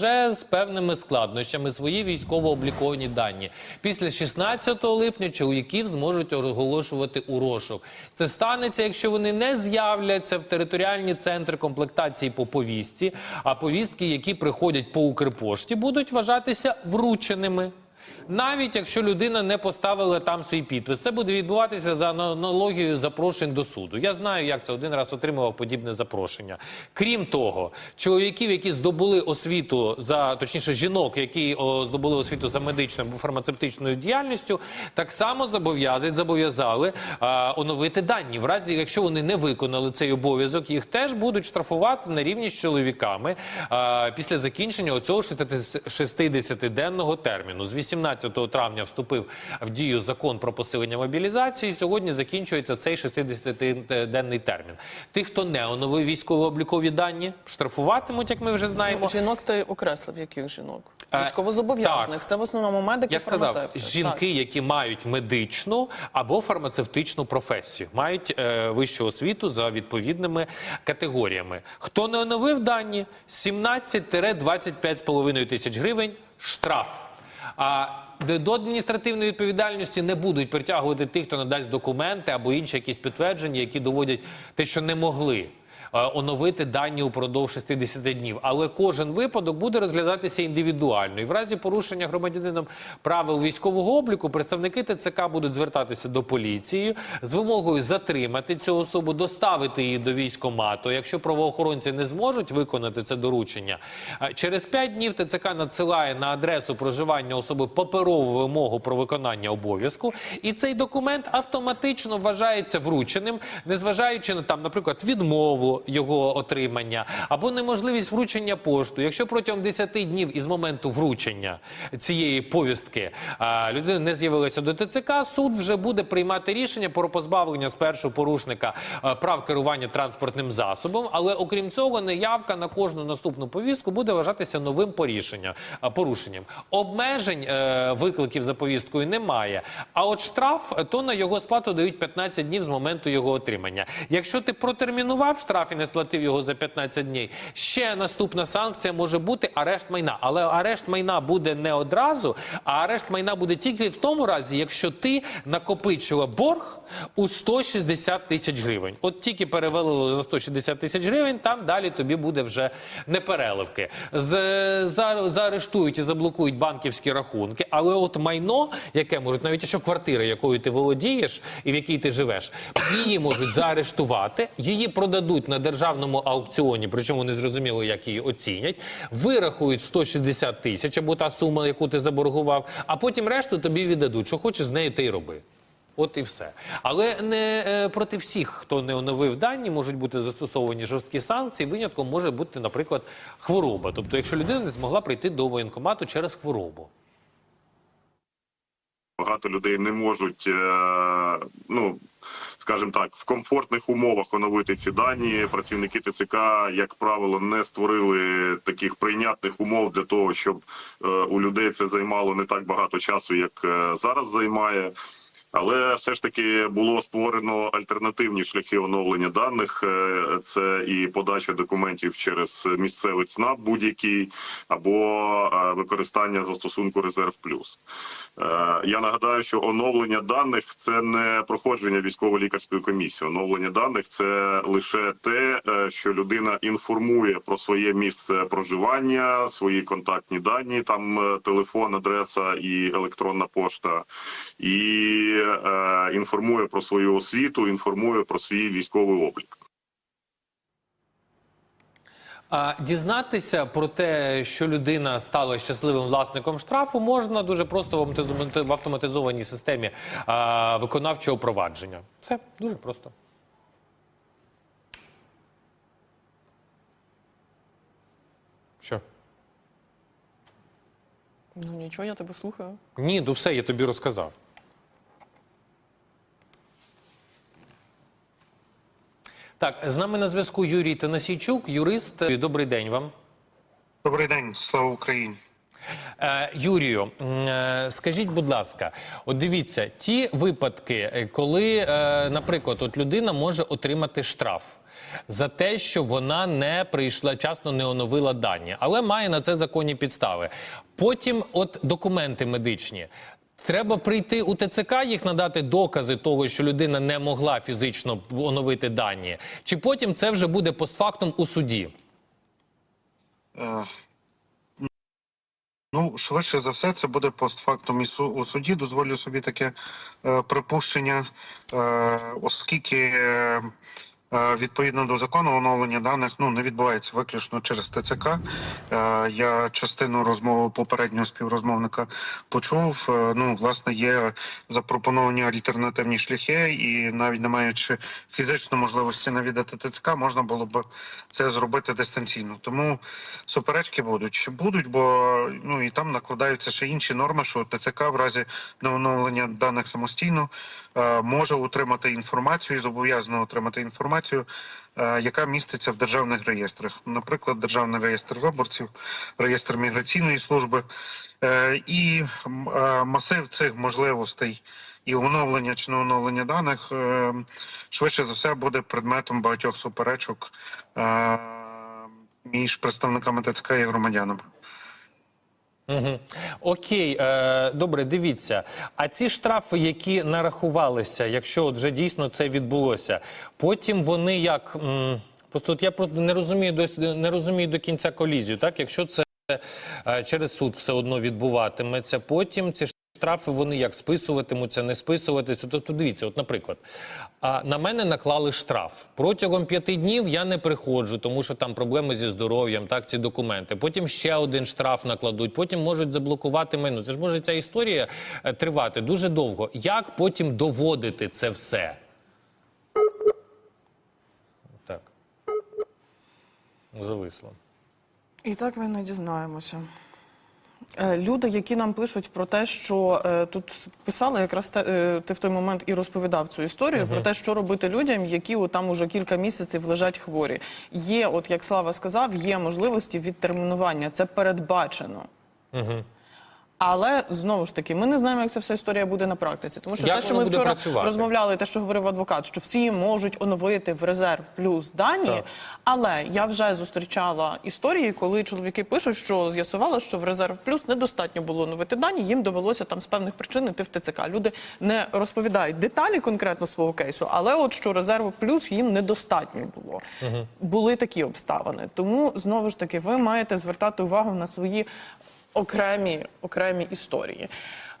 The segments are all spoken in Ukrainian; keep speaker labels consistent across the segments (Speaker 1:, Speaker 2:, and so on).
Speaker 1: Вже з певними складнощами свої військово-обліковані дані. Після 16 липня чоловіків зможуть оголошувати у розшук. Це станеться, якщо вони не з'являться в територіальні центри комплектації по повістці, а повістки, які приходять по Укрпошті, будуть вважатися врученими. Навіть якщо людина не поставила там свій підпис, це буде відбуватися за аналогією запрошень до суду. Я знаю, як це один раз отримував подібне запрошення. Крім того, чоловіків, які здобули освіту за точніше жінок, які здобули освіту за медичною або фармацевтичною діяльністю, так само зобов'язують, зобов'язали оновити дані. В разі, якщо вони не виконали цей обов'язок, їх теж будуть штрафувати на рівні з чоловіками після закінчення оцього 60-денного терміну. З 18 травня вступив в дію закон про посилення мобілізації. Сьогодні закінчується цей 60-денний термін. Тих, хто не оновив військово-облікові дані, штрафуватимуть, як ми вже знаємо.
Speaker 2: Жінок ти окреслив яких жінок?
Speaker 1: Е,
Speaker 2: Військовозобов'язаних. Це в основному медики,
Speaker 1: Я сказав, жінки, які мають медичну або фармацевтичну професію, мають е, вищу освіту за відповідними категоріями. Хто не оновив дані, 17-25,5 тисяч гривень штраф. А до адміністративної відповідальності не будуть притягувати тих, хто надасть документи або інші якісь підтвердження, які доводять те, що не могли. Е, Оновити дані упродовж 60 днів, але кожен випадок буде розглядатися індивідуально. І в разі порушення громадянином правил військового обліку представники ТЦК будуть звертатися до поліції з вимогою затримати цю особу, доставити її до військомату. Якщо правоохоронці не зможуть виконати це доручення, е, через 5 днів ТЦК надсилає на адресу проживання особи паперову вимогу про виконання обов'язку, і цей документ автоматично вважається врученим, незважаючи на там, наприклад, відмову його отримання або неможливість вручення пошту. Якщо протягом 10 днів із моменту вручення цієї повістки а, людина не з'явилася до ТЦК, суд вже буде приймати рішення про позбавлення спершу порушника прав керування транспортним засобом. Але окрім цього, неявка на кожну наступну повістку буде вважатися новим порішенням, а, порушенням. Обмежень е, викликів за повісткою немає. А от штраф то на його сплату дають 15 днів з моменту його отримання. Якщо ти протермінував штраф і не сплатив його за 15 днів, ще наступна санкція може бути арешт майна. Але арешт майна буде не одразу, а арешт майна буде тільки в тому разі, якщо ти накопичила борг у 160 тисяч гривень. От тільки перевели за 160 тисяч гривень, там далі тобі буде вже непереливки. З, за, заарештують і заблокують банківські рахунки, але от майно, яке можуть, навіть якщо квартира, якою ти володієш і в якій ти живеш, її можуть заарештувати, її продадуть на державному аукціоні, причому не зрозуміло, як її оцінять, вирахують 160 тисяч або та сума, яку ти заборгував, а потім решту тобі віддадуть. Що хочеш з нею, ти й роби. От і все. Але не е, проти всіх, хто не оновив дані, можуть бути застосовані жорсткі санкції. Винятком може бути, наприклад, хвороба. Тобто, якщо людина не змогла прийти до воєнкомату через хворобу.
Speaker 3: Багато людей не можуть, е, ну скажімо так, в комфортних умовах оновити ці дані. Працівники ТЦК, як правило, не створили таких прийнятних умов для того, щоб е, у людей це займало не так багато часу, як е, зараз займає. Але все ж таки було створено альтернативні шляхи оновлення даних. Е, Це і подача документів через місцевий ЦНАП будь-який, або е, використання застосунку Резерв Плюс. Е, Я нагадаю, що оновлення даних це не проходження військово-лікарської комісії. Оновлення даних це лише те, що людина інформує про своє місце проживання, свої контактні дані, там телефон, адреса і електронна пошта, і е, інформує про свою освіту, інформує про свій військовий облік.
Speaker 1: А дізнатися про те, що людина стала щасливим власником штрафу, можна дуже просто в в автоматизованій системі а, виконавчого провадження. Це дуже просто. Що?
Speaker 2: Ну нічого, я тебе слухаю.
Speaker 1: Ні, ну все, я тобі розказав. Так, з нами на зв'язку Юрій Танасійчук, юрист. Добрий день вам.
Speaker 4: Добрий день, слава Україні.
Speaker 1: Е, Юрію, е, скажіть, будь ласка, от дивіться, ті випадки, е, коли, е, наприклад, от людина може отримати штраф. За те, що вона не прийшла часно, не оновила дані, але має на це законні підстави. Потім, от документи медичні, треба прийти у ТЦК, їх надати докази того, що людина не могла фізично оновити дані, чи потім це вже буде постфактум у суді.
Speaker 4: Е, Ну, швидше за все, це буде постфактум і су- у суді. Дозволю собі таке е, припущення, е, оскільки е, відповідно до закону оновлення даних ну не відбувається виключно через ТЦК. Е, я частину розмови попереднього співрозмовника почув. Е, ну, власне, є запропоновані альтернативні шляхи, і навіть не маючи фізично можливості навідати ТЦК, можна було б це зробити дистанційно. Тому суперечки будуть. Будуть, бо ну і там накладаються ще інші норми, що ТЦК в разі неоновлення даних самостійно е, може отримати інформацію і зобов'язано отримати інформацію, е, яка міститься в державних реєстрах, наприклад, державний реєстр виборців, реєстр міграційної служби Е, і е, масив цих можливостей. І оновлення чи не оновлення даних швидше за все буде предметом багатьох суперечок між представниками ТЦК і громадянами.
Speaker 1: Угу. Окей, е, добре, дивіться. А ці штрафи, які нарахувалися, якщо от вже дійсно це відбулося, потім вони як. М, просто от я просто не розумію до не розумію до кінця колізію. Так, якщо це е, через суд все одно відбуватиметься, потім ці штрафи вони як списуватимуться, не списуватися. Тобто, дивіться, от, наприклад, на мене наклали штраф. Протягом п'яти днів я не приходжу, тому що там проблеми зі здоров'ям, так, ці документи. Потім ще один штраф накладуть, потім можуть заблокувати мене. Це ж може ця історія е, тривати дуже довго. Як потім доводити це все? Так. Зависло.
Speaker 2: І так ми не дізнаємося. Е, Люди, які нам пишуть про те, що е, тут писали, якраз те, е, ти в той момент і розповідав цю історію про те, що робити людям, які от там уже кілька місяців лежать хворі. Є, от як Слава сказав, є можливості відтермінування. Це передбачено. Але знову ж таки, ми не знаємо, як ця вся історія буде на практиці. Тому що
Speaker 1: Як
Speaker 2: те, що ми вчора
Speaker 1: працювати?
Speaker 2: розмовляли, те, що говорив адвокат, що всі можуть оновити в резерв плюс дані.
Speaker 1: Так.
Speaker 2: Але я вже зустрічала історії, коли чоловіки пишуть, що з'ясувало, що в резерв плюс недостатньо було оновити дані. Їм довелося там з певних причин йти в ТЦК. Люди не розповідають деталі конкретно свого кейсу, але от що резерву плюс їм недостатньо було. Були такі обставини. Тому знову ж таки ви маєте звертати увагу на свої окремі, окремі історії.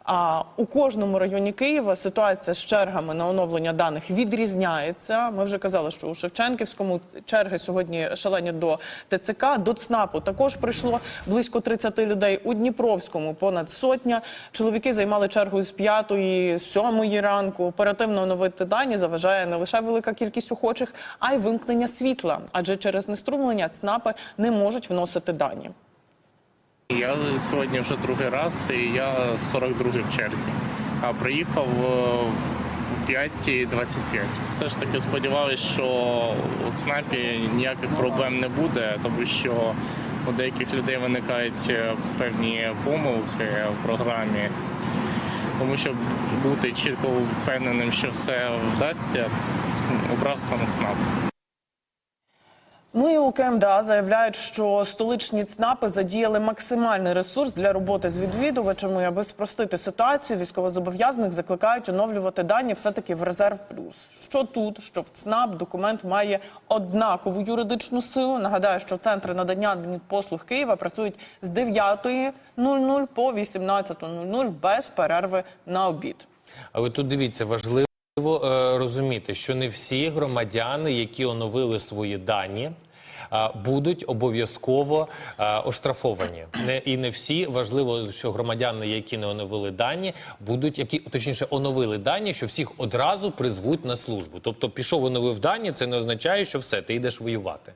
Speaker 2: А у кожному районі Києва ситуація з чергами на оновлення даних відрізняється. Ми вже казали, що у Шевченківському черги сьогодні шалені до ТЦК, до ЦНАПу також прийшло близько 30 людей. У Дніпровському понад сотня. Чоловіки займали чергу з 5 7 ранку. Оперативно оновити дані заважає не лише велика кількість охочих, а й вимкнення світла, адже через неструмлення ЦНАПи не можуть вносити дані.
Speaker 5: Я сьогодні вже другий раз, і я 42 в черзі. А приїхав е, в 5.25. Все ж таки сподіваюся, що у СНАПі ніяких проблем не буде, тому що у деяких людей виникають е, певні помилки в програмі. Тому щоб бути чітко впевненим, що все вдасться, обрав саме ЦНАП.
Speaker 2: Ну і у КМДА заявляють, що столичні ЦНАПи задіяли максимальний ресурс для роботи з відвідувачами. Аби спростити ситуацію, військовозобов'язаних закликають оновлювати дані все-таки в резерв плюс. Що тут, що в ЦНАП документ має однакову юридичну силу. Нагадаю, що центри надання адмінпослуг Києва працюють з 9.00 по 18.00 без перерви на обід.
Speaker 1: Але тут дивіться, важливо е, розуміти, що не всі громадяни, які оновили свої дані. е, Будуть обов'язково е, оштрафовані, і не всі важливо, що громадяни, які не оновили дані, будуть які точніше оновили дані, що всіх одразу призвуть на службу. Тобто, пішов оновив дані, це не означає, що все ти йдеш воювати.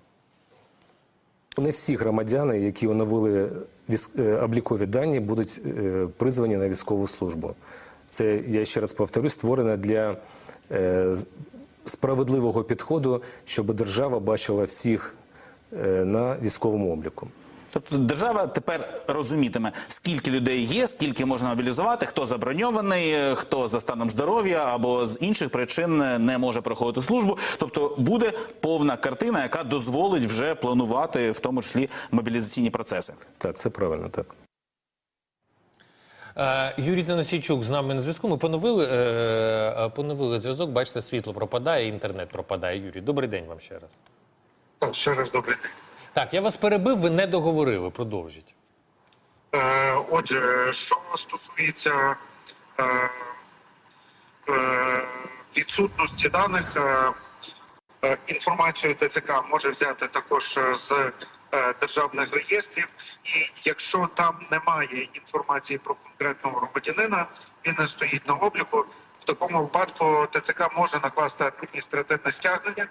Speaker 6: Не всі громадяни, які оновили облікові дані, будуть призвані на військову службу. Це я ще раз повторюсь, створено для е, справедливого підходу, щоб держава бачила всіх е, на військовому обліку.
Speaker 7: Тобто держава тепер розумітиме, скільки людей є, скільки можна мобілізувати, хто заброньований, е, хто за станом здоров'я або з інших причин не може проходити службу. Тобто буде повна картина, яка дозволить вже планувати в тому числі мобілізаційні процеси.
Speaker 6: Так, це правильно, так.
Speaker 1: Е, Юрій Танасійчук з нами на зв'язку. Ми поновили, е, е, поновили зв'язок. Бачите, світло пропадає, інтернет пропадає. Юрій, добрий день вам ще раз.
Speaker 4: Ще раз добрий день.
Speaker 1: Так, я вас перебив, ви не договорили. Продовжіть.
Speaker 4: Е, Отже, що стосується е, е, відсутності даних, е, інформацію ТЦК може взяти також з державних реєстрів, і якщо там немає інформації про конкретного громадянина, він не стоїть на обліку. В такому випадку ТЦК може накласти адміністративне стягнення,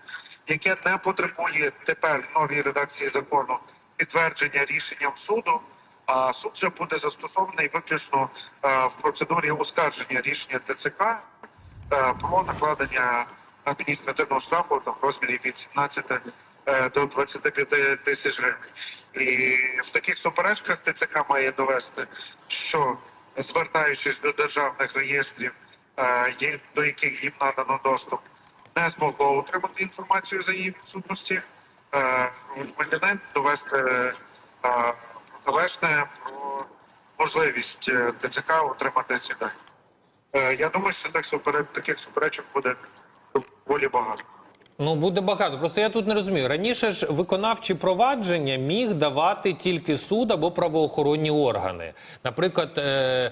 Speaker 4: яке не потребує тепер в новій редакції закону підтвердження рішенням суду. А суд вже буде застосований виключно е, в процедурі оскарження рішення ТЦК е, про накладення адміністративного штрафу в розмірі від 17 е, до 25 тисяч гривень. І в таких суперечках ТЦК має довести, що звертаючись до державних реєстрів, е, до яких їм надано доступ, не змогло отримати інформацію за її відсутності. Е, Громадянин довести е, протилежне про можливість е, ТЦК отримати ці дані. Е, Я думаю, що так таких суперечок буде доволі багато.
Speaker 1: Ну, буде багато. Просто я тут не розумію. Раніше ж виконавчі провадження міг давати тільки суд або правоохоронні органи. Наприклад, е,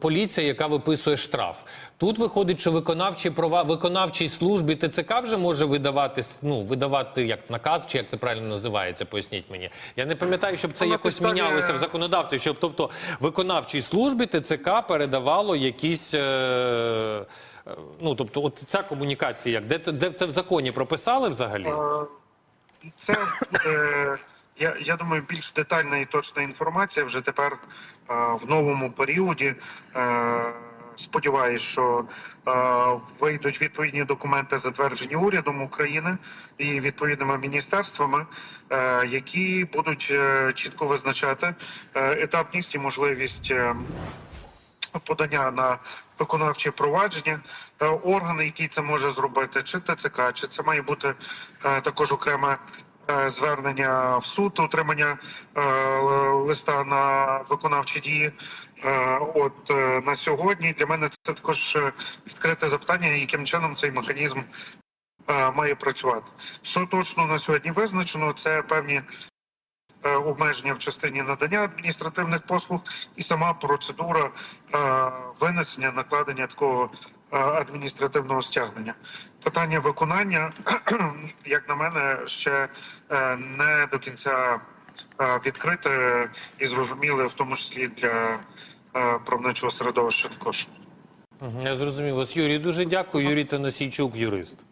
Speaker 1: поліція, яка виписує штраф. Тут виходить, що виконавчі права виконавчій службі ТЦК вже може видавати ну, видавати як наказ, чи як це правильно називається. Поясніть мені. Я не пам'ятаю, щоб це
Speaker 4: Ну, на
Speaker 1: якось
Speaker 4: підставі-
Speaker 1: мінялося в законодавстві. Щоб тобто виконавчій службі ТЦК передавало якісь. Е, е, Ну, тобто, от ця комунікація, як де, де це в законі прописали взагалі?
Speaker 4: Е, Це буде, я, я думаю, більш детальна і точна інформація вже тепер е, в новому періоді. Е, Сподіваюсь, що е, вийдуть відповідні документи, затверджені урядом України і відповідними міністерствами, е, які будуть е, чітко визначати е, етапність і можливість. е, подання на виконавче провадження, е, органи, які це може зробити, чи ТЦК, чи це має бути е, також окреме е, звернення в суд, отримання листа на виконавчі дії. От на сьогодні для мене це також відкрите запитання, яким чином цей механізм має працювати. Що точно на сьогодні визначено, це певні обмеження в частині надання адміністративних послуг і сама процедура е, винесення накладення такого е, адміністративного стягнення. Питання виконання, як на мене, ще е, не до кінця е, відкрите і зрозуміле, в тому числі для е, правничого середовища також.
Speaker 1: Я зрозумів вас, Юрій. Дуже дякую. Юрій Танасійчук, юрист.